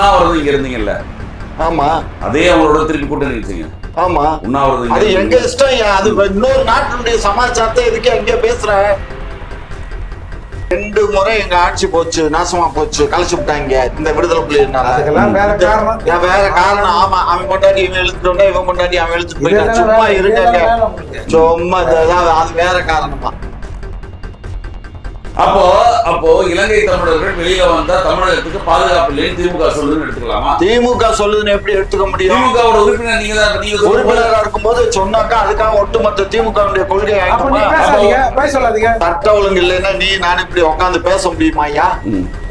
உண்ணாவிரதம் இங்க இருந்தீங்கல்ல ஆமா. அதே அவங்களோட திருப்பி கூட்டணி வச்சீங்க. ஆமா. உண்ணாவிரதம் அது எங்க. இஷ்டம்? அது இன்னொரு நாட்டினுடைய சமாச்சாரத்தை எதுக்கு எங்க பேசுற? ரெண்டு முறை எங்க ஆட்சி போச்சு நாசமா போச்சு கலைச்சு விட்டாங்க. இந்த விடுதலை அதுக்கெல்லாம் வேற காரணம். வேற காரணம்? ஆமா அவன் கொண்டாடி இவன் இழுத்துட்டு இவன் கொண்டாடி அவன் இழுத்துட்டு போயிட்டான். சும்மா உங்களுக்கு. சும்மா அது வேற காரணமா. அப்போ அப்போ இலங்கை தமிழர்கள் வெளியில வந்தா தமிழகத்துக்கு பாதுகாப்பு இல்லைன்னு திமுக சொல்லுன்னு எடுத்துக்கலாமா? திமுக சொல்லுதுன்னு எப்படி எடுத்துக்க முடியும்? திமுகவோட உறுப்பினர் நீங்க தான் நீங்க சொல்லுங்க. உறுப்பினரா இருக்கும்போது சொன்னாக்கா அதுக்காக ஒட்டுமொத்த திமுக கொள்கை சொல்லாதீங்க. சட்ட ஒழுங்கு இல்லைன்னா நீ நான் இப்படி உட்காந்து பேச முடியுமா ஐயா.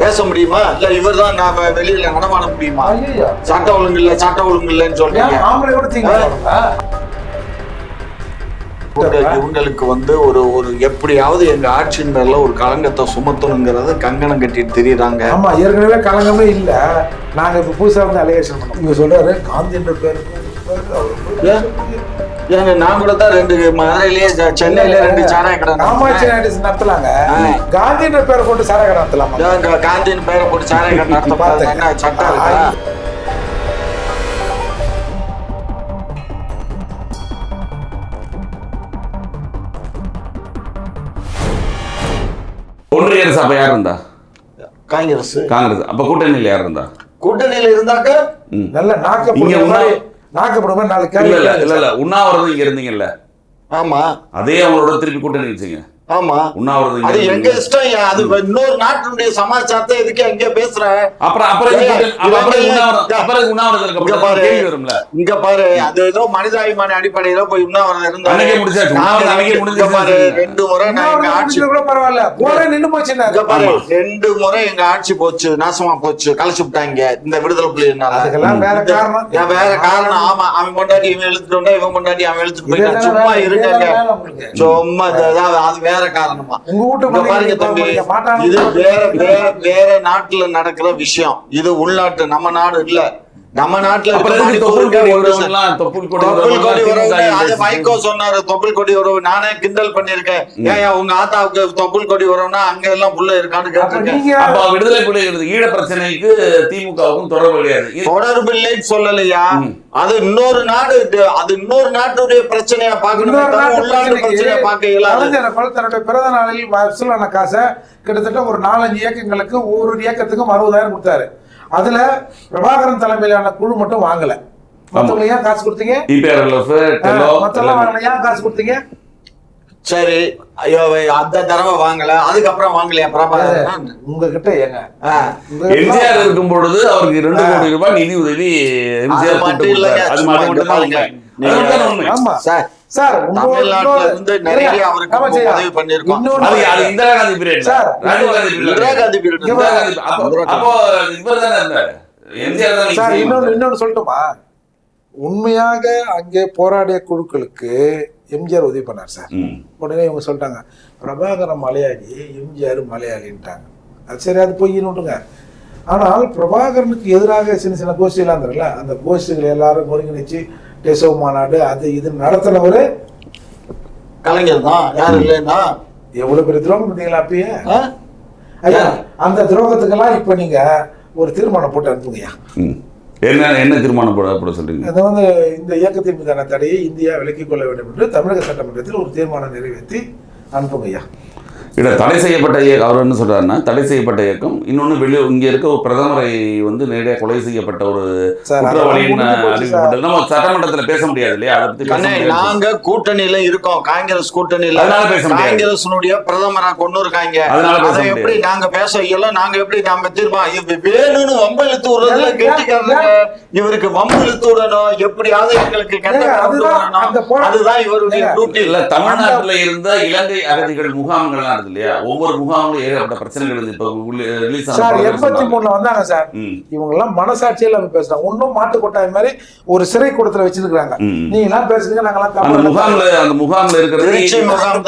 பேச முடியுமா? இல்ல இவர்தான் நாம வெளியில நடமாட முடியுமா? ஐயோ சட்ட ஒழுங்கு இல்ல சட்ட ஒழுங்கு இல்லைன்னு சொல்றீங்க. இவங்களுக்கு வந்து ஒரு ஒரு எப்படியாவது எங்க ஆட்சியின் மேல ஒரு களங்கத்தை சுமத்தணுங்கிறது கங்கணம் கட்டிட்டு தெரியுறாங்க ஆமா ஏற்கனவே கலங்கமே இல்ல. நாங்க இப்ப புதுசா வந்து அலிகேஷன் பண்ணோம். இவங்க சொல்றாரு காந்தி என்ற பேருக்கு ஏன்? ஏங்க நான் கூட தான் ரெண்டு மதுரையிலேயே சென்னையில ரெண்டு சாராய கடை காமாட்சி நடத்தலாங்க. ஆ. காந்தி என்ற பேரை போட்டு சார கடை நடத்தலாமா? ஏங்க காந்தின்னு பேரை போட்டு சாராய கடை நடத்த பார்த்தேன். என்ன சட்டம் ஒன்றிய அரசு அப்ப யார் இருந்தா? காங்கிரஸ். காங்கிரஸ். அப்ப கூட்டணியில் யார் இருந்தா? கூட்டணியில இருந்தாக்க. நல்ல நாக்கப்படுற நாக்கப்படுற இல்ல கேள்வி இல்ல இல்ல. இல்ல உண்ணாவிரதம் இங்க இருந்தீங்கல்ல. ஆமா. அதே அவங்களோட திருப்பி கூட்டணி வச்சீங்க ஆமா. உண்ணாவிரதம் அது எங்க. இஷ்டம்? அது இன்னொரு நாட்டினுடைய சமாச்சாரத்தை எதுக்கு எங்க பேசுற? அப்புறம் அப்புறம் உண்ணாவிரதம் பாரு. இங்க பாரு. அது ஏதோ மனிதாபிமான அடிப்படையில போய் உண்ணாவிரதம் முடிஞ்சிருச்சு. பாரு. ரெண்டு முறை நான் எங்க ஆட்சி கூட பரவாயில்ல. போற நின்னு போச்சுன்னா. இங்க பாரு ரெண்டு முறை எங்க ஆட்சி போச்சு. நாசமா போச்சு. கலைச்சு விட்டாங்க. இந்த விடுதலை புள்ளினால அதுக்கெல்லாம் வேற காரணம். வேற காரணம்? ஆமா. அவன் கொண்டாடி இவன் இழுத்துட்டு வந்தா இவன் கொண்டாடி அவன் இழுத்துட்டு போயிட்டான். சும்மா உங்களுக்கு. சும்மா அது வேற காரணமா. உங்க வீட்டு பாருங்க தம்பி இது வேற வேற வேற நாட்டுல நடக்கிற விஷயம். இது உள்நாட்டு நம்ம நாடு இல்ல. நம்ம நாட்டுல தொப்புள் கொடி ஒரு உறவு அது. வைகோ சொன்னாரு தொப்புள் கொடி உறவு நானே கிண்டல் பண்ணிருக்கேன் ஏன் உங்க ஆத்தாவுக்கு தொப்புள் கொடி உறவுனா அங்க எல்லாம் புள்ள இருக்கான்னு கேட்டிருக்கேன். விடுதலை புலிகள் ஈழ பிரச்சனைக்கு திமுகவுக்கும் தொடர்பு கிடையாது. தொடர்பு இல்லைன்னு சொல்லலையா. அது இன்னொரு நாடு அது இன்னொரு நாட்டுடைய பிரச்சனையா பாக்கணுமே உள்நாட்டு பிரச்சனையா பார்க்க இயலாது. தன்னுடைய பிறந்த நாளில் வசூலான காசை கிட்டத்தட்ட ஒரு நாலஞ்சு இயக்கங்களுக்கு ஒவ்வொரு இயக்கத்துக்கும் அறுபதாயிரம் கொடுத்தாரு. அதுல பிரபாகரன் தலைமையிலான குழு மட்டும் வாங்கல. மத்தவங்க ஏன் காசு கொடுத்தீங்க. வாங்கல ஏன் காசு கொடுத்தீங்க? சரி ஐயோ அந்த தடவை வாங்கல அதுக்கப்புறம் வாங்கலையா பிரபாகரன்? உங்ககிட்ட ஏங்க. எம்ஜிஆர் இருக்கும் பொழுது அவருக்கு ரெண்டு கோடி ரூபாய் நிதி உதவி எம்ஜிஆர் அது மட்டும் இல்லைங்க. அது மட்டும். ஆமா. சார் சார் தமிழ்நாட்டுல இருந்து நிறைய அவருக்கு. உதவி இந்திரா காந்தி பீரியட். இந்திரா காந்தி அப்போ இவர் தானே இருந்தாரு. இன்னொன்னு. இன்னொன்னு சொல்லட்டுமா? உண்மையாக அங்கே போராடிய குழுக்களுக்கு எம்ஜிஆர் உதவி பண்ணார் சார். உடனே இவங்க சொல்லிட்டாங்க பிரபாகரன் மலையாளி எம்ஜிஆர் மலையாளின்ட்டாங்க. அது சரி அது பொய்ன்னு விட்டுங்க ஆனால் பிரபாகரனுக்கு எதிராக சின்ன சின்ன கோஷ்டிகள்லாம் இருந்ததுல அந்த கோஷ்டிகள் எல்லாரும் ஒருங்கிணைச்சு டெசோ மாநாடு அது இது நடத்தினவர் கலைஞர் தான். யாரு இல்லைன்னா? எவ்வளவு பெரிய துரோகம் பண்ணீங்களா அப்பயே? ஆ? ஐயா அந்த துரோகத்துக்கெல்லாம் இப்ப நீங்க ஒரு தீர்மானம் போட்டு அனுப்புங்கய்யா. என்ன என்ன தீர்மானம் போட போட சொல்றீங்க? அது வந்து இந்த இயக்கத்தின் மீதான தடையை இந்தியா விலக்கிக் கொள்ள வேண்டும் என்று தமிழக சட்டமன்றத்தில் ஒரு தீர்மானம் நிறைவேற்றி அனுப்புங்கய்யா. இல்ல தடை செய்யப்பட்ட இயக்கம் அவர் என்ன சொல்றாருன்னா தடை செய்யப்பட்ட இயக்கம் இன்னொன்னு வெளியே இங்க இருக்க ஒரு பிரதமரை வந்து நேரடியாக கொலை செய்யப்பட்ட ஒரு அறிவிக்கப்பட்டது நம்ம சட்டமன்றத்துல பேச முடியாது இல்லையா? அதை பத்தி பேச கண்ணே முடியாது. நாங்க கூட்டணியில இருக்கோம். காங்கிரஸ் கூட்டணியில அதனால பேச முடியாது. காங்கிரஸினுடைய பிரதமரா கொண்டு இருக்காங்க. அதனால பேச எப்படி முடியாது. நாங்க பேச இயல? நாங்க எப்படி நாம தீர்மா இவ வேணும்னு வம்பு இழுத்து விடுறதுல ஏன், கெட்டிக்காரங்க இவருக்கு வம்பு இழுத்து விடணும் எப்படியாவது எங்களுக்கு கெட்ட அதுதான் இவருடைய இல்ல தமிழ்நாட்டுல இருந்த இலங்கை அகதிகள் முகாம்கள்லாம் இருக்கு இல்லையா? ஒவ்வொரு முகாம்களும் ஏகப்பட்ட பிரச்சனைகள் இப்ப ரிலீஸ் சார் எண்பத்தி மூணுல வந்தாங்க சார். இவங்க எல்லாம் மனசாட்சியில நம்ம பேசுறாங்க. ஒன்னும் மாட்டு கொட்டாய் மாதிரி ஒரு சிறை கூடத்துல வச்சிருக்காங்க. நீங்க எல்லாம் பேசுறீங்க நாங்கெல்லாம் அந்த தமிழ்ல முகாம்ல அந்த முகாம்ல இருக்கிறது.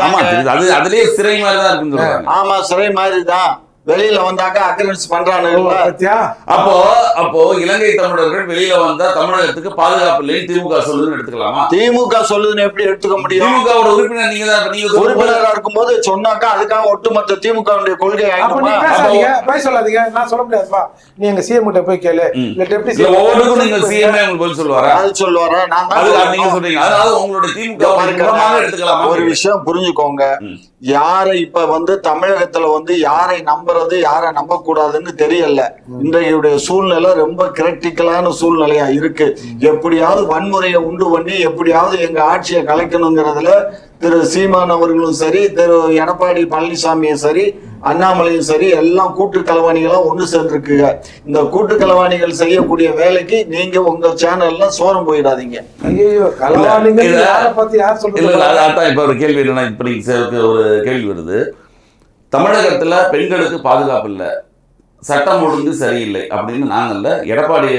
ஆமா. அது அதுலயே சிறை மாதிரி தான் இருக்குன்னு சொல்றாங்க. ஆமா சிறை மாதிரி தான் வெளியில வந்தாக்க அக்ரன்ஸ் பண்றானுங்களா பத்தியா? அப்போ அப்போ இலங்கை தமிழர்கள் வெளியில வந்தா தமிழகத்துக்கு பாதுகாப்பு இல்லைன்னு திமுக சொல்லுன்னு எடுத்துக்கலாமா? திமுக சொல்லுதுன்னு எப்படி எடுத்துக்க முடியும்? திமுகவோட உறுப்பினர் நீங்க தான் நீங்க உறுப்பினரா இருக்கும்போது சொன்னாக்கா அதுக்காக ஒட்டுமொத்த திமுக கொள்கை அப்ப நீ ஆயிடுமா பேசாதீங்க போய் சொல்லாதீங்க. நான் சொல்ல முடியாதுப்பா. நீ எங்க சிஎம் கிட்ட போய் கேளு. இல்ல டெப்டி இல்ல ஒவ்வொன்றுக்கும் நீங்க சிஎம்ஏ உங்களுக்கு பதில் சொல்லுவாரா? அது சொல்லுவாரா? நான் தான். நீங்க சொல்றீங்க. அதாவது உங்களுடைய திமுக எடுத்துக்கலாமா? ஒரு விஷயம் புரிஞ்சுக்கோங்க. யாரை இப்ப வந்து தமிழகத்துல வந்து யாரை நம்புறது யாரை நம்ப கூடாதுன்னு தெரியல. இன்றைய சூழ்நிலை ரொம்ப கிரிட்டிக்கலான சூழ்நிலையா இருக்கு. எப்படியாவது வன்முறையை உண்டு பண்ணி எப்படியாவது எங்க ஆட்சியை கலைக்கணுங்கிறதுல திரு சீமான் அவர்களும் சரி திரு எடப்பாடி பழனிசாமியும் சரி அண்ணாமலையும் சரி எல்லாம் கூட்டு களவாணிகளா ஒண்ணு சேர்ந்துருக்குங்க. இந்த கூட்டு களவாணிகள் செய்யக்கூடிய வேலைக்கு நீங்க உங்க சேனல்ல சோரம் போயிடாதீங்க. ஐயோ கலவாணிங்க இல்ல. யாரை பத்தி யார் இல்ல இல்ல சொல்றது அது- அதான் இப்ப ஒரு கேள்வி என்னன்னா இப்ப நீங்க சேர்க்க ஒரு கேள்வி வருது. தமிழகத்துல பெண்களுக்கு பாதுகாப்பு இல்ல. சட்டம் ஒழுங்கு சரியில்லை அப்படின்னு நாங்கல்ல எடப்பாடி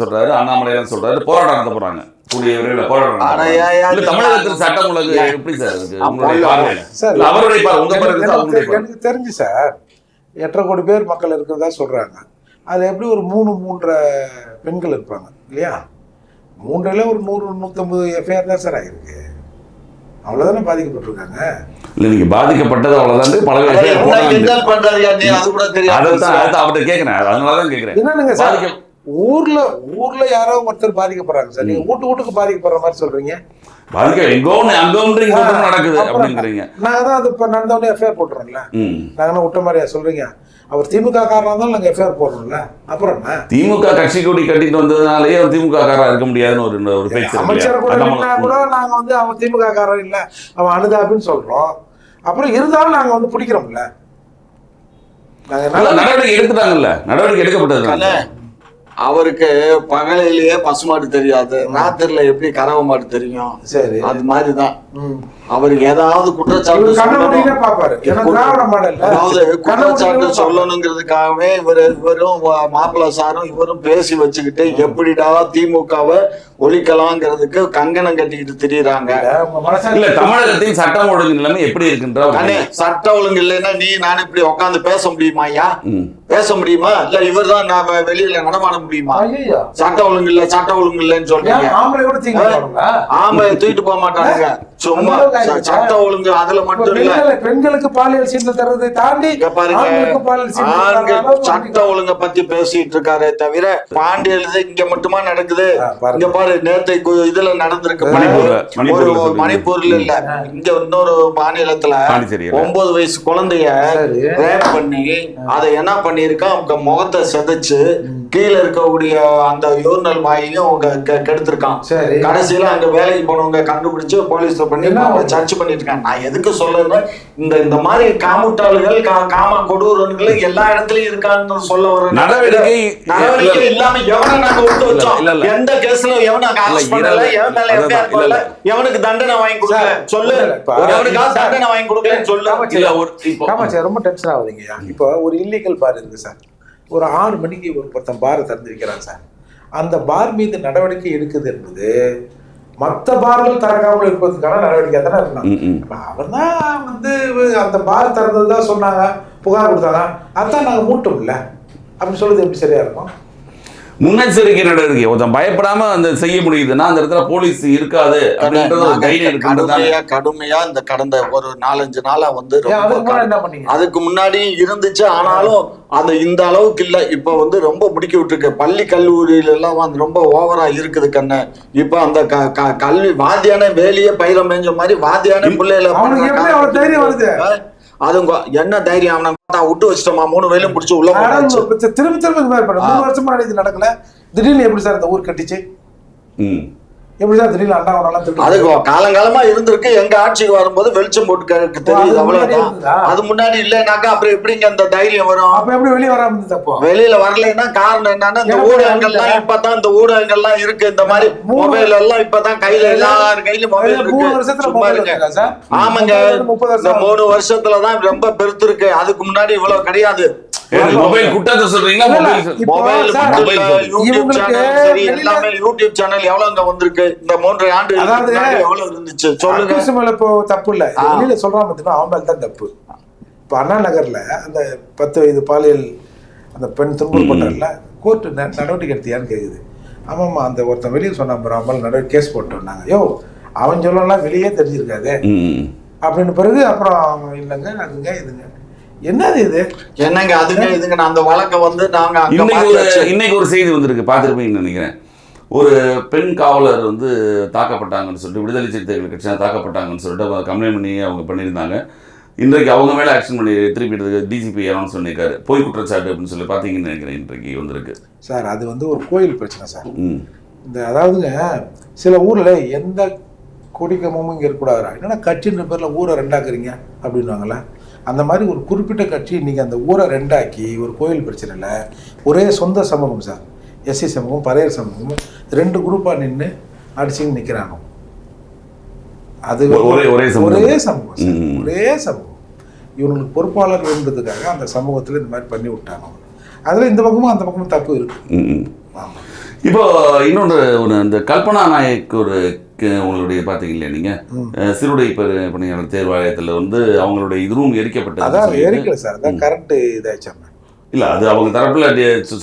சொல்றாரு அண்ணாமலையார் சொல்றாரு போராட்டம் நடத்த போறாங்க. கூடிய விரைவில் போராட்டம் ஆனா நடத்த ஏன் ஏன் இல்ல தமிழகத்தில் சட்டம் ஒழுங்கு எப்படி சார் அவருடைய எனக்கு- தெரிஞ்சு சார் எட்டரை கோடி பேர் மக்கள் இருக்கிறதா சொல்றாங்க. அது எப்படி ஒரு மூணு மூன்றரை பெண்கள் இருப்பாங்க இல்லையா? மூன்றில் ஒரு நூறு நூற்றம்பது எஃப்ஐஆர் தான் சார் ஆகிருக்கு அவ்வளோதானே பாதிக்கப்பட்டிருக்காங்க? இல்ல நீங்க பாதிக்கப்பட்டது அவ்வளவுதான். பல அதை பேர் நீ அது கூட அதைத்தான் அதைத்தான் அவர்கிட்ட கேட்கிறேன் அதனாலதான் கேட்கிறேன் என்னன்னுங்க சார்? ஊர்ல ஊர்ல யாரோ ஒருத்தர் பாதிக்கப்படுறாங்க சார். நீங்க வீட்டு வீட்டுக்கு பாதிக்கப்படுற மாதிரி சொல்றீங்க. பாதிக்க எங்கோ அங்க நடக்குது அப்படிங்கிறீங்க. நாங்க தான் அது இப்போ நடந்தவொடனே எஃப்ஐஆர் போட்டுறோம்ல நாங்க விட்ட மாதிரியா சொல்றீங்க? அவர் திமுக காரணம் இருந்தாலும் நாங்க எஃப்ஐஆர் போடுறோம்ல. அப்புறம் என்ன? திமுக கட்சி கொடி கட்டிட்டு வந்ததுனாலயே அவர் திமுக காரா இருக்க முடியாதுன்னு ஒரு ஒரு பேச்சு அமைச்சர் கூட நாங்க வந்து அவன் திமுக காரன் இல்ல அவன் அனுதாபின்னு சொல்றோம். அப்புறம் இருந்தாலும் நாங்க வந்து பிடிக்கிறோம்ல. நடவடிக்கை எடுத்துட்டாங்கல்ல. நடவடிக்கை எடுக்கப்பட்டது அவருக்கு பகலிலேயே பசுமாடு தெரியாது ராத்திரில எப்படி கறவை மாடு தெரியும்? சரி. அது மாதிரிதான். அவருக்கு ஏதாவது குற்றச்சாட்டு அதாவது குற்றச்சாட்டு சொல்லணுங்கிறதுக்காகவே இவர் இவரும் மாப்பிள்ளை சாரும் இவரும் பேசி வச்சுக்கிட்டு எப்படிடா திமுகவை ஒழிக்கலாங்கிறதுக்கு கங்கணம் கட்டிக்கிட்டு திரியுறாங்க. இல்ல தமிழகத்தின் சட்டம் ஒழுங்கு நிலைமை எப்படி இருக்குன்ற ஒரு அண்ணே சட்ட ஒழுங்கு இல்லைன்னா நீ நான் இப்படி உட்காந்து பேச முடியுமா ஐயா. பேச முடியுமா? இல்ல இவர் தான் நாம வெளியில நடமாட முடியுமா. சட்ட ஒழுங்கு இல்ல சட்ட ஒழுங்கு இல்லைன்னு சொல்றீங்க. ஆம்பளை தூக்கிட்டு போக மாட்டானுங்க. சும்மா? சட்ட ஒழுங்கு அதுல மட்டும் இல்ல. பெண்கள் பெண்களுக்கு பாலியல் சீண்டல் தர்றதை தாண்டி பாருங்க சட்ட ஒழுங்க பத்தி பேசிட்டு இருக்காரே தவிர பாண்டியல் இங்க மட்டுமா நடக்குது. இங்க பாரு நேத்து கு- இதுல நடந்திருக்கு. ஒரு மணிப்பூர்ல இல்ல. இங்க இன்னொரு மாநிலத்துல. ஒன்பது வயசு குழந்தைய. ரேப் பண்ணி அதை என்ன பண்ணிருக்கான் அவங்க முகத்தை செதைச்சு. கீழே இருக்கக்கூடிய அந்த யூர்னல் வாயையும் அவங்க கெடுத்திருக்கான். சரி. கடைசியில அங்க வேலைக்கு போனவங்க கண்டுபிடிச்சு போலீஸ்ல பண்ணி? சர்ச் பண்ணிட்டு இருக்காங்க நான் எதுக்கு சொல்றேன்னா இந்த இந்த மாதிரி காமுட்டாளுகள் காம கொடூரன்கள் எல்லா இடத்துலயும் இருக்கான்னு சொல்ல வரேன். நடவடிக்கை நடவடிக்கை இல்லாம எவனை நாங்க விட்டு இல்ல, வச்சோம். எந்த கேஸ்ல எவனை நாங்க இல்ல, அரெஸ்ட் பண்ணல இரவு- எவன் மேல அதான், எஃப்ஐஆர் இல்ல, பண்ணல இல்ல. எவனுக்கு தண்டனை வாங்கி கொடுக்கல? சொல்லு. சார், தண்டனை வாங்கி கொடுக்கலன்னு சொல்லு. இல்ல ஒரு இப்போ ஆமா சார் ரொம்ப டென்ஷன் ஆகுதுங்கய்யா இப்போ ஒரு இல்லீகல் பார் இருக்கு சார். ஒரு ஆறு மணிக்கு ஒரு ஒருத்தன் பாரை திறந்து வைக்கிறான் சார். அந்த பார் மீது நடவடிக்கை எடுக்குது என்பது மற்ற பார்கள் திறக்காமல் இருப்பதற்கான நடவடிக்கை தானே ம். அவர் தான் வந்து அந்த பார் திறந்தது தான் சொன்னாங்க புகார் கொடுத்தாங்க. அதான் நாங்கள் மூட்டோம்ல அப்படின்னு சொல்லுது எப்படி சரியா இருக்கும்? முன்னெச்சரிக்கை நடவடிக்கை. ஒருத்தன் பயப்படாம அந்த செய்ய முடியுதுன்னா அந்த இடத்துல போலீஸ் இருக்காது கடுமையா கடுமையா இந்த கடந்த ஒரு நாலஞ்சு நாளா வந்து அதுக்கு முன்னாடி இருந்துச்சு. ஆனாலும் அது இந்த அளவுக்கு இல்ல. இப்ப வந்து ரொம்ப முடிக்க விட்டுருக்கு. பள்ளி கல்லூரியில எல்லாம் வந்து ரொம்ப ஓவரா இருக்குது கண்ணு. இப்ப அந்த க- க- கல்வி வாத்தியான வேலையே பயிரம் மேஞ்ச மாதிரி வாத்தியான பிள்ளைகளை அதுங்க என்ன தைரியம் பார்த்தா விட்டு வச்சிட்டோமா? மூணு வேலையும் பிடிச்சி உள்ள திரும்ப திரும்ப இது மாதிரி பண்ண மூணு வருஷம் இது நடக்கல. திடீர்னு எப்படி சார் இந்த ஊர் கட்டிச்சு? ம். எப்படி சார் திடீர்னு அண்ணாவனெல்லாம் திருட்டு அதுக்கு காலங்காலமா இருந்திருக்கு. எங்க ஆட்சிக்கு வரும்போது வெளிச்சம் போட்டு தெரியுது அது அவ்வளவுதான்? அது முன்னாடி இல்லைனாக்கா அப்புறம் எப்படிங்க அந்த தைரியம் வரும்? அப்ப எப்படி வெளியே வராம இருந்தது அப்போ? வெளியில வரலைன்னா காரணம் என்னன்னா இந்த ஊடகங்கள்லாம் தெரியல. இப்பதான் இந்த ஊடகங்கள்லாம் இருக்கு. இந்த மாதிரி மொபைல் எல்லாம் இப்பதான் கையில எல்லார் கையிலும் மொபைல் இருக்கு. ஆமாங்க. இந்த வருஷம் மூணு வருஷத்துலதான் ரொம்ப பெருத்து இருக்கு அதுக்கு முன்னாடி இவ்வளவு கிடையாது. மொபைல் குட்டத்தை சொல்றீங்களா? மொபைல் மொபைல் யூடியூப் சேனல் சரி வெளியில- எல்லாமே யூடியூப் சேனல் எவ்வளவுங்க வந்திருக்கு? இந்த மூன்று அதாவது- முன்னாடி எவ்வளவு இருந்துச்சு? சொல்லுங்க. மேல இப்போ தப்பு இல்ல. வெளியில சொல்றான் பார்த்தீங்கன்னா அவன் மேல தான் தப்பு. இப்போ அண்ணா நகர்ல அந்த பத்து வயது பாலியல் அந்த பெண் துன்பப்பட்டல கோர்ட்டு நடவடிக்கை எடுத்தியான்னு கேக்குது. ஆமாம்மா அந்த ஒருத்தன் வெளியே சொன்னான் பாரு, அவன் மேல நடவடிக்கை கேஸ் போட்டு வந்தாங்க யோ அவன் சொல்லலாம் வெளியே தெரிஞ்சிருக்காது. ம் அப்படின்னு பிறகு அப்புறம் இல்லைங்க அதுங்க இதுங்க என்னது இது? என்னங்க அதுங்க இதுங்க நான் அந்த வழக்கை வந்து நாங்க அங்க இன்னைக்கு ஒரு இன்னைக்கு ஒரு செய்தி வந்திருக்கு பார்த்துருப்பீங்கன்னு நினைக்கிறேன். ஒரு பெண் காவலர் வந்து தாக்கப்பட்டாங்கன்னு சொல்லிட்டு விடுதலை சிறுத்தைகள் கட்சியாக தாக்கப்பட்டாங்கன்னு சொல்லிட்டு கம்ப்ளைண்ட் பண்ணி அவங்க பண்ணியிருந்தாங்க. இன்றைக்கு அவங்க மேலே ஆக்ஷன் பண்ணி திருப்பி டிஜிபி அனௌன்ஸ் பண்ணியிருக்காரு. பொய் குற்றச்சாட்டு அப்படின்னு சொல்லி பார்த்தீங்கன்னு நினைக்கிறேன் இன்றைக்கு வந்திருக்கு. சார் அது வந்து ஒரு கோயில் பிரச்சனை சார். ம். இந்த அதாவதுங்க சில ஊர்ல எந்த கொடிக்கமும் இங்கே இருக்கக்கூடாதுரா என்னன்னா கட்சின்ற பேரில் ஊரை ரெண்டாக்குறீங்க அப்படின்வாங்களே அந்த மாதிரி ஒரு குறிப்பிட்ட கட்சி இன்னைக்கு அந்த ஊரை ரெண்டாக்கி ஒரு கோயில் பிரச்சனையில் ஒரே சொந்த சமூகம் சார். எஸ்சி சமூகம் பறையர் சமூகம் ரெண்டு குரூப்பாக நின்று அடிச்சுன்னு நிற்கிறாங்க அது ஒரே- ஒரே சமூகம். ஒரே சமூகம். ஒரே இவங்களுக்கு பொறுப்பாளர் இருந்ததுக்காக அந்த சமூகத்தில் இந்த மாதிரி பண்ணி விட்டாங்க. அதில் இந்த பக்கமும் அந்த பக்கமும் தப்பு இருக்கு. ம், ம். ஆமாம் இப்போ இன்னொன்று ஒன்று இந்த கல்பனா நாயக் ஒரு உங்களுடைய பார்த்தீங்க இல்லையா நீங்கள் சிறுடை பெரு பணியாளர் தேர்வாலயத்தில் வந்து அவங்களுடைய இதுவும் எரிக்கப்பட்டது அதான் எரிக்கல சார். அதான் கரண்ட் இதாச்சாங்க இல்ல அது அவங்க தரப்புல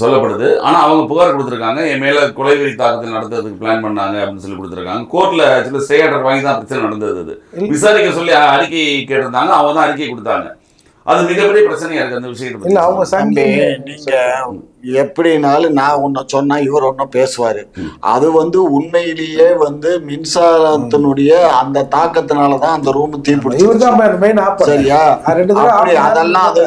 சொல்லப்படுது. ஆனா அவங்க புகார் கொடுத்துருக்காங்க. என் மேல கொலைவெறி தாக்குதல் நடத்துறதுக்கு பிளான் பண்ணாங்க அப்படின்னு சொல்லி கொடுத்துருக்காங்க. கோர்ட்ல ஆக்சுவலி ஸ்டே ஆர்டர் வாங்கி தான் பிரச்சனை நடந்தது அது. விசாரிக்க சொல்லி அறிக்கை கேட்டிருந்தாங்க. அவங்க தான் அறிக்கை கொடுத்தாங்க. அது மிகப்பெரிய பிரச்சனையா இருக்கு அந்த விஷயத்தை இல்ல அவங்க தம்பி சங்கி நீங்க எப்படினாலும் நான் ஒன்ன சொன்னா இவர் ஒன்னும் பேசுவாரு. அது வந்து உண்மையிலேயே வந்து மின்சாரத்தினுடைய அந்த தாக்கத்தினாலதான் அந்த ரூம் தீப்பிடிச்சு தான் சரியா? அப்படி அதெல்லாம் அது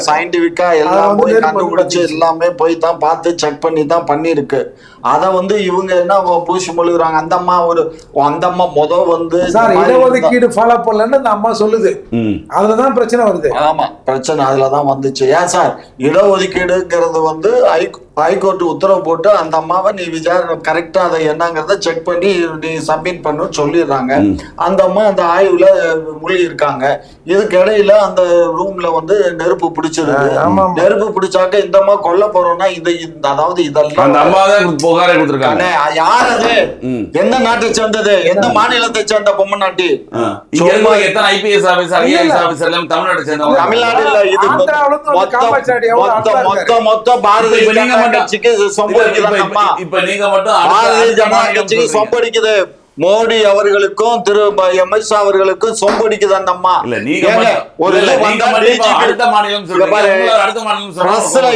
அதை எல்லாம் போய் கண்டுபிடிச்சு. எல்லாமே போய் தான் பார்த்து செக் பண்ணி தான் பண்ணிருக்கு அத வந்து இவங்க என்ன பூசி முழுகுறாங்க? அந்த அம்மா ஒரு அந்த அம்மா முத வந்து சார் இடஒதுக்கீடு ஃபாலோ பண்ணலன்னு அந்த அம்மா சொல்லுது. ம். அதுலதான் பிரச்சனை வருது. ஆமா பிரச்சனை அதுலதான் வந்துச்சு. ஏன் சார்? இடஒதுக்கீடுங்கிறது வந்து ஹை- ஹைகோர்ட் உத்தரவு போட்டு அந்த அம்மாவை நீ விசாரணை கரெக்டா அதை என்னங்கிறத செக் பண்ணி நீ சப்மிட் பண்ணு சொல்லிடுறாங்க. அந்த அம்மா அந்த ஆய்வுல மூழ்கி இருக்காங்க இதுக்கு இடையில அந்த ரூம்ல வந்து நெருப்பு பிடிச்சிருக்கு. நெருப்பு பிடிச்சாக்க இந்த அம்மா கொல்ல போறோம்னா இது இந்த- அதாவது அந்த இதெல்லாம் அம்மா தான் புகாரே கொடுத்துருக்காங்க. அண்ணே, யார் அது? எந்த நாட்டை சேர்ந்தது? எந்த மாநிலத்தை சேர்ந்த பொம்மை நாட்டி எத்தனை ஐபிஎஸ் ஆபீசர் ஐஏஎஸ். ஆபீசர் எல்லாம் தமிழ்நாட்டை சேர்ந்தவங்க? தமிழ்நாடு இல்ல இது மொத்த மொத்த மொத்த இருக்காரு. கட்சிக்கு. சொம்படிக்குது மோடி அவர்களுக்கும் திரு எம்எஸ் அவர்களுக்கும் சொம்படிக்குது அந்த அம்மா ஒரு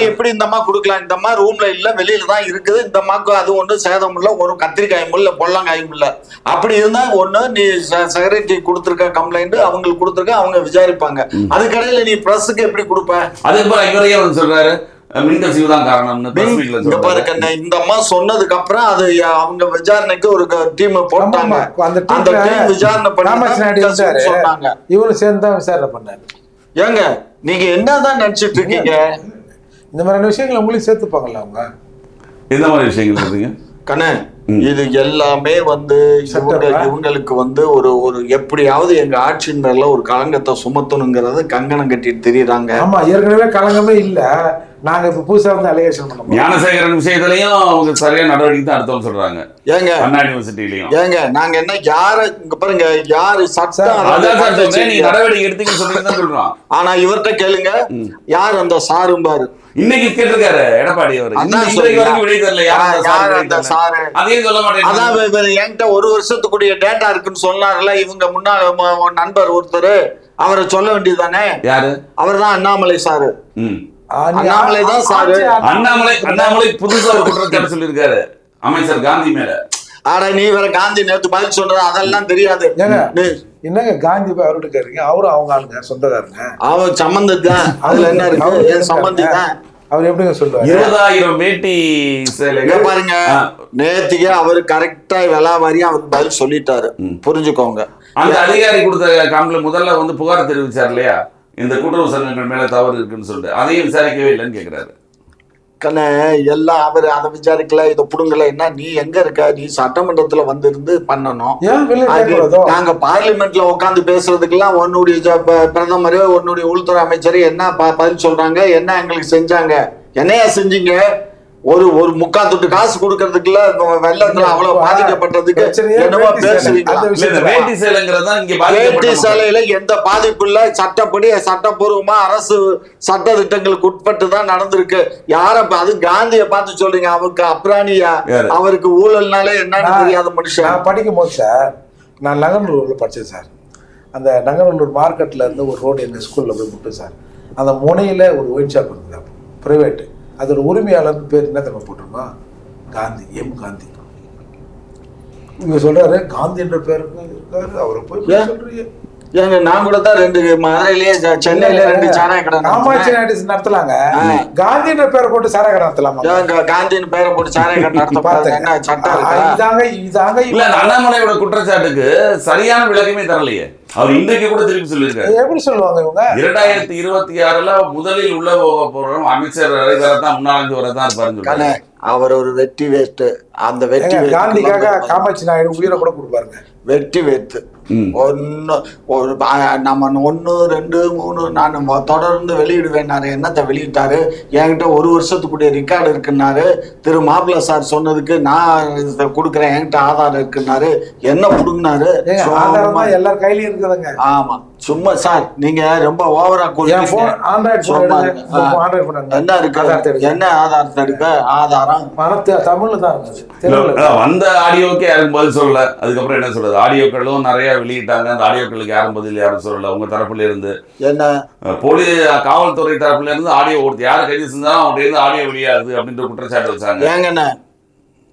எப்படி இந்த அம்மா கொடுக்கலாம்? இந்த அம்மா ரூம்ல இல்ல வெளியில தான் இருக்குது. இந்த அம்மாக்கு அது ஒண்ணு சேதம் இல்ல ஒரு கத்திரிக்காயும் இல்ல பொல்லங்காயும் இல்ல. அப்படி இருந்தா ஒண்ணு நீ செக்ரட்டரி கொடுத்திருக்க கம்ப்ளைண்ட் அவங்களுக்கு கொடுத்திருக்க அவங்க விசாரிப்பாங்க. அதுக்கடையில நீ பிரஸ்க்கு எப்படி கொடுப்ப? அதுக்கு பிறகு இவரையே சொல்றாரு மின்கசிவு தான் காரணம்னு இங்க பாரு சொல்றாரு கண்ணே, இந்த அம்மா சொன்னதுக்கு அப்புறம் அது அவங்க விசாரணைக்கு ஒரு டீம் போட்டாங்க. அந்த டீம் விசாரணை பண்ணி. சொன்னாங்க. இவரும் சேர்ந்து தான் விசாரணை பண்ணாரு. ஏங்க நீங்க என்னதான் நினைச்சிட்டு இருக்கீங்க? இந்த மாதிரியான விஷயங்களை உங்களையும் சேர்த்துப்பாங்கல்ல அவங்க? எந்த மாதிரி விஷயங்கள் இருக்குங்க கண்ணே. இது எல்லாமே வந்து இவங்க? இவங்களுக்கு வந்து ஒரு ஒரு எப்படியாவது எங்க ஆட்சியின் மேல ஒரு களங்கத்தை சுமத்தணுங்கிறது கங்கணம் கட்டிட்டு தெரியுறாங்க. ஆமா ஏற்கனவே கலங்கமே இல்ல. நாங்க இப்ப புதுசா வந்து அலிகேஷன் பண்ண போறோம். ஞானசேகரன் விஷயத்துலயும் அவங்க சரியான நடவடிக்கை தான் அடுத்தவங்க சொல்றாங்க. ஏங்க. அண்ணா யூனிவர்சிட்டிலையும் ஏங்க நாங்க என்ன யார இங்க பாருங்க யாரு சட்டம் அதான் சார் சொல்றேன் செய்யுங்க. நடவடிக்கை எடுத்தீங்கன்னு சொல்லிட்டு தான் சொல்றோம். ஆனா இவர்கிட்ட கேளுங்க யார் அந்த சாரும்பாரு இன்னைக்கு கேட்டிருக்காரு எடப்பாடி அவர். அதான் இன்னைக்கு சொல்றேன். வரைக்கும் விடை தெரியல யார் அந்த சார்? அதையும் சொல்ல அதான் மாட்டேன் இவர் என்கிட்ட ஒரு வருஷத்துக்குரிய டேட்டா இருக்குன்னு சொன்னார்ல இவங்க முன்னாள் நண்பர் ஒருத்தர் அவரை சொல்ல வேண்டியதுதானே? யாரு? அவர் தான் அண்ணாமலை சாரு. நீ அண்ணாமலை தான் சாரு. அண்ணாமலை அண்ணாமலை புதுசா ஒரு குற்றச்சாட்டு சொல்லியிருக்காரு. அமைச்சர் காந்தி மேல. ஆட நீ வேற காந்தி நேத்து பதில் சொன்னது அதெல்லாம் தெரியாது. என்னங்க காந்தி போய் அவர்கிட்ட கேக்குறீங்க? அவரும் அவங்க ஆளுங்க சொந்தக்காரங்க. அவன் சம்பந்தம் தான் அதுல என்ன இருக்கு? என் சம்பந்தி தான் அவர் எப்படிங்க சொல்லுவாரு? இருபதாயிரம் வேட்டி பாருங்க. நேத்திக்கு அவரு கரெக்டா விலா மாதிரி அவர் பதில் சொல்லிட்டாரு. புரிஞ்சுக்கோங்க. அந்த அதிகாரி கொடுத்த கம்ப்ளைண்ட் முதல்ல வந்து புகார் தெரிவிச்சார் இல்லையா? இந்த கூட்டுறவு சங்கங்கள் மேல தவறு இருக்குன்னு சொல்லிட்டு அதையும் விசாரிக்கவே இல்லைன்னு கேக்குறாரு. கண்ணே எல்லாம் அவர் அதை விசாரிக்கல இதை புடுங்கல என்ன? நீ எங்க இருக்க? நீ சட்டமன்றத்துல வந்திருந்து பண்ணணும். நாங்க பார்லிமெண்ட்ல உட்காந்து பேசுறதுக்கெல்லாம் உன்னுடைய ஜ- ப- பிரதமர் உன்னுடைய உள்துறை அமைச்சர் என்ன பதில் சொல்றாங்க? என்ன எங்களுக்கு செஞ்சாங்க? என்னையா செஞ்சீங்க? ஒரு ஒரு முக்கா துட்டு காசு கொடுக்கறதுக்குள்ள இப்ப வெள்ளத்துல அவ்வளவு பாதிக்கப்பட்டதுக்கு என்னமோ விஷயத்துல வேட்டி. சாலையில எந்த பாதிப்பு இல்ல. சட்டப்படி சட்டப்பூர்வமா அரசு சட்ட திட்டங்களுக்கு உட்பட்டு தான் நடந்திருக்கு. யார அது காந்திய பார்த்து சொல்றீங்க. அவருக்கு அப்ராணியா? அவருக்கு ஊழல்னாலே என்னன்னு தெரியாத மனுஷன். நான் படிக்கும் போது சார் நான் நங்கநல்லூரில் படித்தேன் சார். அந்த நங்கநல்லூர் மார்க்கெட்டில் இருந்து ஒரு ரோடு எங்கள் ஸ்கூலில் போய் முட்டு சார். அந்த முனையில் ஒரு ஒயின் ஷாப் இருந்தது ப்ரைவேட்டு அதோட உரிமையாளர் பேர் என்ன தெரியுமா போட்டிருக்கோம்? காந்தி எம். காந்தி. இவங்க சொல்றாரு காந்தி என்ற பேருக்கு இருக்காரு அவரை போய்? சொல்றீங்க. ஏங்க நான் கூட தான் ரெண்டு மதுரையிலேயே சென்னையில ரெண்டு சாராய கடை காமாட்சி. நாயுடு நடத்தலாங்க. ஆ. காந்தி என்ற பேரை போட்டு சாராய கடை நடத்தலாமா? காந்தின்னு பேரை போட்டு சாராய கடை நடத்த என்ன சட்டம் இதாங்க இதாங்க இல்ல அண்ணாமலையோட குற்றச்சாட்டுக்கு சரியான விளக்கமே தரலையே. அவர் இன்றைக்கு கூட திருப்பி சொல்லியிருக்காரு. எப்படி சொல்லுவாங்க இவங்க? இரண்டாயிரத்தி இருபத்தி ஆறுல முதலில் உள்ள போக போறோம் அமைச்சர் வரதான் முன்னாள் வரதான் இருப்பாருன்னு அவர் ஒரு வெற்றி வேஸ்ட் அந்த வெற்றி வேஸ்ட் காந்திக்காக காமாட்சி நாயுடு உயிரை கூட கொடுப்பாருங்க. வெற்றி வேத்து ம். ஒன்னு ஒரு ப- நம்ம ஒன்று ரெண்டு மூணு நான் தொடர்ந்து வெளியிடுவேன்னாரு என்னத்தை வெளியிட்டாரு? என்கிட்ட ஒரு வருஷத்துக்குரிய ரெக்கார்டு இருக்குன்னாரு. திரு மாப்பிள்ள சார் சொன்னதுக்கு நான் இதை கொடுக்குறேன். என்கிட்ட ஆதாரம் இருக்குன்னாரு. என்ன புடுங்கினாரு? ஏங்க ஆதாரம் தான் எல்லார் கையிலயும் இருக்குதுங்க. ஆமா. சும்மா சார் நீங்க ரொம்ப ஓவரா. என்ன இருக்கு. என்ன ஆதாரத்தை இருக்கு ஆதாரம் பணத்தை தமிழ்ல தான் வந்த ஆடியோக்கே யாரும் பதில் சொல்லல. அதுக்கப்புறம் என்ன சொல்றது? ஆடியோக்களும் நிறைய வெளியிட்டாங்க. அந்த ஆடியோக்களுக்கு யாரும் பதில் யாரும் சொல்லல. உங்க தரப்புல இருந்து. என்ன? போலீஸ் காவல்துறை தரப்புல இருந்து ஆடியோ ஒருத்தர் யார் கைது செஞ்சாலும் அவங்கள்ட்ட இருந்து ஆடியோ வெளியாகுது அப்படின்ற குற்றச்சாட்டு வச்சாங்க. ஏங்கண்ணே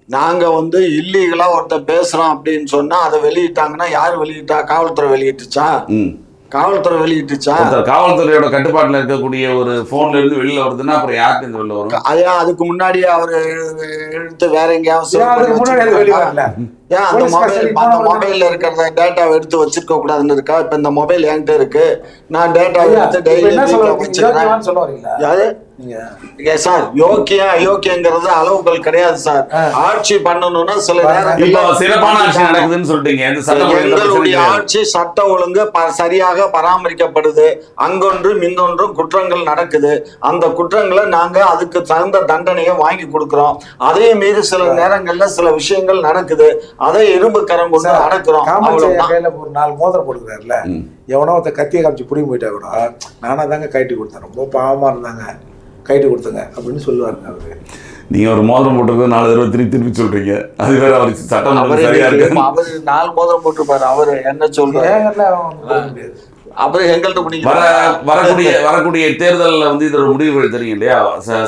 நாங்க வந்து இல்லீகலா ஒருத்தர் பேசுறோம் அப்படின்னு சொன்னா அதை வெளியிட்டாங்கன்னா யார் வெளியிட்டா? காவல்துறை வெளியிட்டுச்சா? காவல்துறை வெளியிட்டுச்சா? காவல்துறையோட கட்டுப்பாட்டுல இருக்கக்கூடிய ஒரு போன்ல இருந்து வெளியில வருதுன்னா அப்புறம் யாருக்கு இந்த வெளில வரும்? அதையா அதுக்கு முன்னாடியே அவரு எடுத்து வேற எங்கேயாவது ஏன் அந்த மொபைல் அந்த மொபைல்ல இருக்கிறத டேட்டாவை எடுத்து வச்சிருக்க கூடாதுன்னு இருக்கா? இப்ப இந்த மொபைல் என்கிட்ட இருக்கு. நான் டேட்டா எடுத்து இப்ப டெய்லி? வச்சிருக்கேன் சார் யோக்கியம் அயோக்கியங்கிறது அளவுகள் கிடையாது சார். ஆட்சி பண்ணணும்னா சில சிறப்பான ஆட்சி நடக்குதுன்னு சொல்லிட்டீங்க. எங்களுடைய. ஆட்சி சட்ட ஒழுங்கு ப- சரியாக பராமரிக்கப்படுது. அங்கொன்றும் இங்கொன்றும் குற்றங்கள் நடக்குது. அந்த குற்றங்களை நாங்க அதுக்கு தகுந்த தண்டனையை வாங்கி கொடுக்கிறோம். அதே மீறி சில நேரங்கள்ல சில விஷயங்கள் நடக்குது. அதை இரும்பு கரம் கொண்டு அடக்குறோம். கையில ஒரு நாலு மோதிரம் போட்டுக்கிறாருல. எவனோ ஒருத்த கத்தியை காமிச்சு பிடிங்கி போயிட்டா கூட நானா தாங்க கைட்டி கொடுத்தேன். ரொம்ப பாவமா இருந்தாங்க. கைட்டி கொடுத்தங்க அப்படின்னு சொல்லுவாருங்க அவரு. நீங்க ஒரு மோதிரம் போட்டிருக்க நாலு தடவை திருப்பி திருப்பி சொல்றீங்க. அது வேற அவருக்கு சட்டம் சரியா இருக்கு. அவரு நாலு மோதிரம் போட்டிருப்பாரு. அவரு என்ன சொல்றாரு? அப்புறம் எங்கள்கிட்ட வர வரக்கூடிய வரக்கூடிய தேர்தலில் வந்து இதோட முடிவுகள் தெரியும் இல்லையா?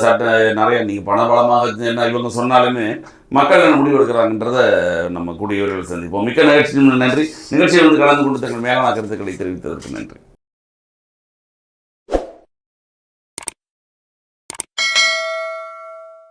சட்ட நிறைய நீங்க பணபலமாக என்ன இவங்க சொன்னாலுமே மக்கள் என்ன முடிவு எடுக்கிறாங்கன்றத நம்ம கூடியவர்கள் சந்திப்போம். மிக்க நிகழ்ச்சி நன்றி. நிகழ்ச்சியில் வந்து கலந்து கொண்டு தங்கள் மேலான கருத்துக்களை தெரிவித்ததற்கு நன்றி.